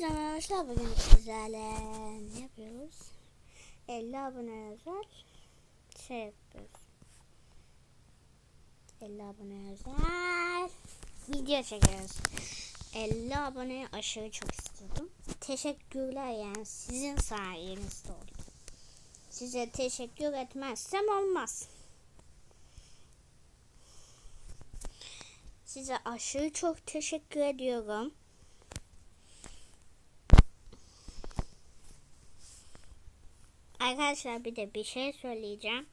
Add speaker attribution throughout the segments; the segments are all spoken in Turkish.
Speaker 1: Merhaba arkadaşlar. Bugün sizlerle ne yapıyoruz? 50 abone özel şey yapıyoruz. 50 abone özel video çekiyoruz. 50 aboneye aşırı çok istiyordum. Teşekkürler yani sizin sayenizde oldu. Size teşekkür etmezsem olmaz. Size aşırı çok teşekkür ediyorum. Arkadaşlar bir de bir şey söyleyeceğim.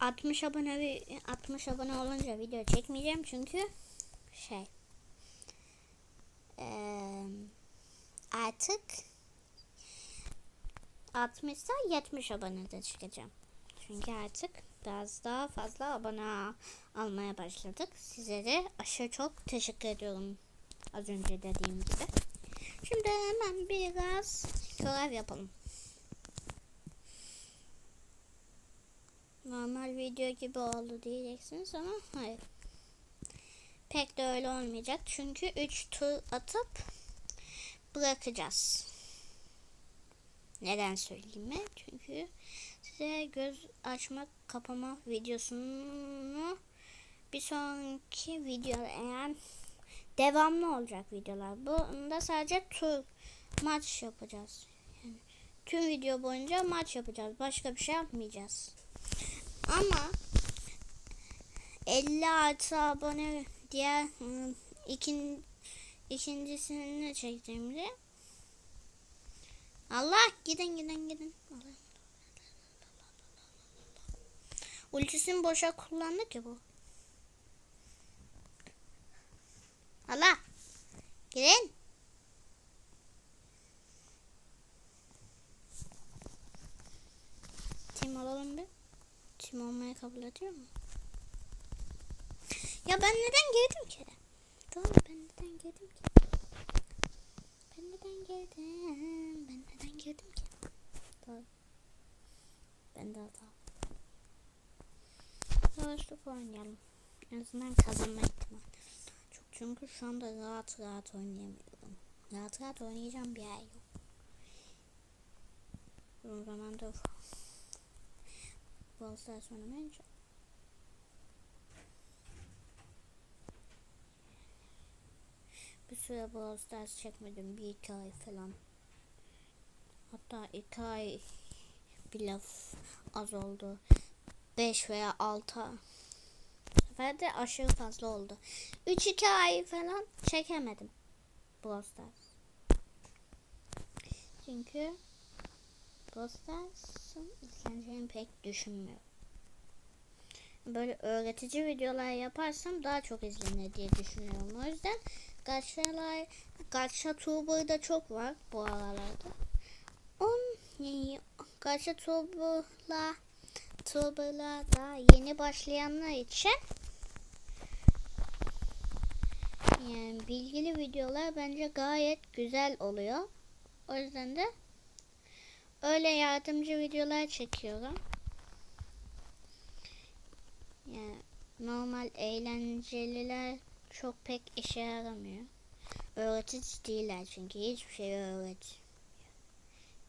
Speaker 1: 60 abone 60 abone olunca video çekmeyeceğim çünkü şey artık 60 ise 70 abonede çıkacağım. Çünkü artık biraz daha fazla abone almaya başladık. Size de aşırı çok teşekkür ediyorum. Az önce dediğim gibi. Şimdi hemen biraz görev yapalım. Normal video gibi oldu diyeceksiniz ama hayır. Pek de öyle olmayacak. Çünkü 3 tur atıp bırakacağız. Neden söyleyeyim mi? Çünkü size göz açma kapama videosunu bir sonraki video eğer devamlı olacak videolar. Bunda sadece tur maç yapacağız. Yani tüm video boyunca maç yapacağız. Başka bir şey yapmayacağız. Ama 50 artı abone diğer ikin, ikincisini çektiğimde Allah gidin gidin gidin. Allah. Ultisini boşa kullandı ki bu. Allah. Gidin. Tim alalım bir. Tim olmayı kabul ediyor mu? Ya ben neden girdim ki? Tamam ben neden girdim ki? Ben neden girdim? Ben neden girdim ki? Tamam. Ben de hata. Savaşlık oynayalım. En azından kazanma ihtimali. Çok çünkü şu anda rahat rahat oynayamıyorum. Rahat rahat oynayacağım bir yer yok. O zaman da Brawl Stars oynamayınca. Bir süre Brawl Stars çekmedim bir iki ay falan. Hatta iki ay bile az oldu. Beş veya altı. Sefer de aşırı fazla oldu. Üç iki ay falan çekemedim Brawl Stars. Çünkü Brawl Stars'ın izleneceğini pek düşünmüyorum. Böyle öğretici videolar yaparsam daha çok izlenir diye düşünüyorum. O yüzden gaçalar, gaça tuber'da çok var bu aralarda. On, gaça tuber'la tuber'la daha yeni başlayanlar için yani bilgili videolar bence gayet güzel oluyor. O yüzden de öyle yardımcı videolar çekiyorum. Yani normal eğlenceliler çok pek işe yaramıyor. Öğretici değiller çünkü hiçbir şey öğret.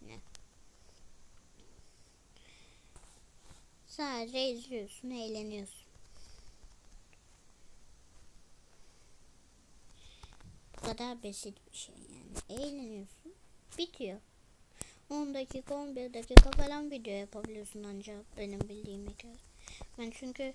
Speaker 1: Ne? Sadece izliyorsun, eğleniyorsun. Bu kadar basit bir şey yani. Eğleniyorsun, bitiyor. 10 dakika 11 dakika falan video yapabiliyorsun ancak benim bildiğime göre. Ben çünkü